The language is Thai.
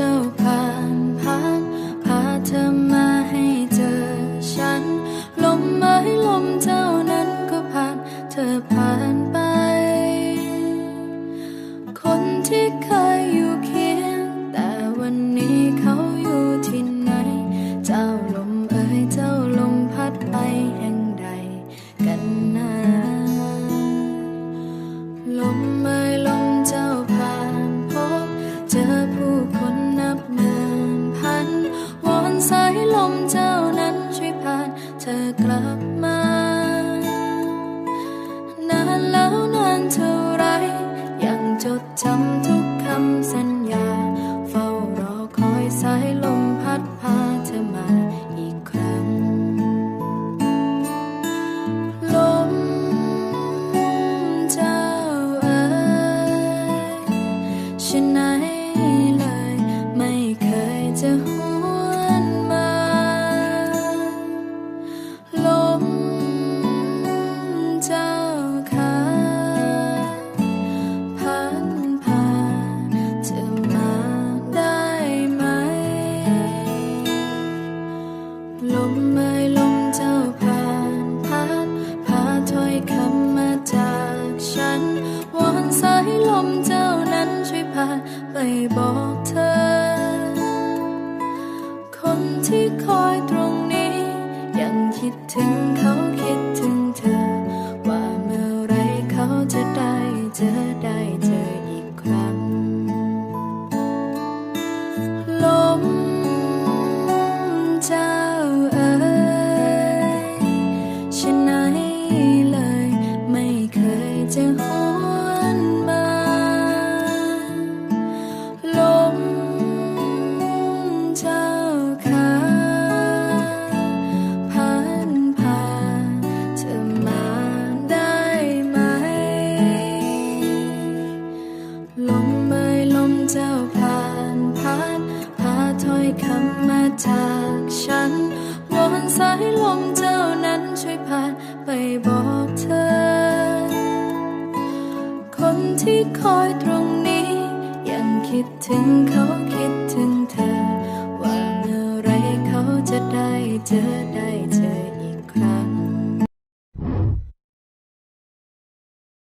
เจ้าผ่านผ่านพาเธอมาให้เจอฉัน ลมไม้ลมเจ้านั้นก็ผ่าน เธอผ่านไป คนที่เค เจ้าผ่านพัดพาถ้อยคำมาจากฉันวอนสายลมเจ้านั้นช่วยพาไปบอกเธอ คนที่คอยตรงนี้ ยังคิดถึงเขาคิด สายลมเจ้านั้นช่วยผ่านไปบอกเธอ คนที่คอยตรงนี้ ยังคิดถึงเขาคิดถึงเธอ ว่าเมื่อไรเขาจะได้เจอได้